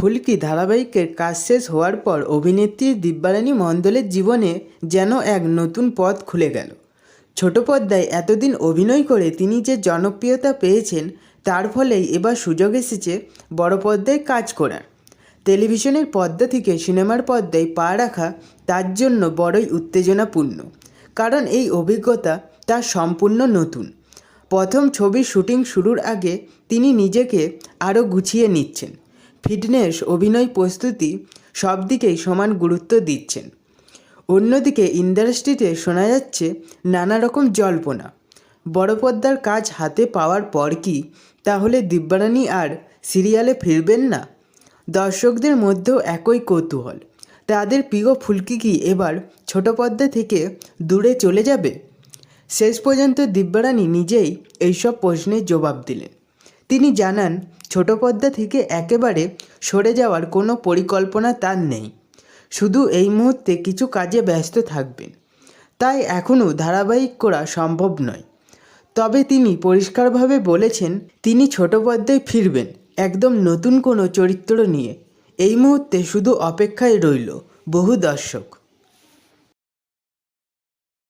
ফুলকি ধারাবাহিকের কাজ শেষ হওয়ার পর অভিনেত্রী দিব্যারানী মণ্ডলের জীবনে যেন এক নতুন পথ খুলে গেল? ছোট পর্দায় এতদিন অভিনয় করে তিনি যে জনপ্রিয়তা পেয়েছেন, তার ফলেই এবার সুযোগ এসেছে বড় পর্দায় কাজ করার। টেলিভিশনের পর্দা থেকে সিনেমার পর্দায় পা রাখা তার জন্য বড়ই উত্তেজনাপূর্ণ, কারণ এই অভিজ্ঞতা তার সম্পূর্ণ নতুন। প্রথম ছবির শুটিং শুরুর আগে তিনি নিজেকে আরও গুছিয়ে নিচ্ছেন। ফিটনেস, অভিনয় প্রস্তুতি সব দিকেই সমান গুরুত্ব দিচ্ছেন। অন্যদিকে ইন্ডাস্ট্রিতে শোনা যাচ্ছে নানা রকম জল্পনা। বড় পর্দার কাজ হাতে পাওয়ার পর কি? তাহলে দিব্যারানী আর সিরিয়ালে ফিরবেন না? দর্শকদের মধ্যেও একই কৌতূহল। তাদের প্রিয় ফুলকি কি এবার ছোট পর্দা থেকে দূরে চলে যাবে? শেষ পর্যন্ত দিব্যারানী নিজেই এইসব প্রশ্নের জবাব দিলেন। তিনি জানান, ছোট পর্দা থেকে একেবারে সরে যাওয়ার কোনো পরিকল্পনা তার নেই। শুধু এই মুহূর্তে কিছু কাজে ব্যস্ত থাকবেন। তাই এখনও ধারাবাহিক করা সম্ভব নয়। তবে তিনি পরিষ্কারভাবে বলেছেন, তিনি ছোট পর্দায় ফিরবেন, একদম নতুন কোনো চরিত্র নিয়ে। এই মুহূর্তে শুধু অপেক্ষায় রইল বহু দর্শক।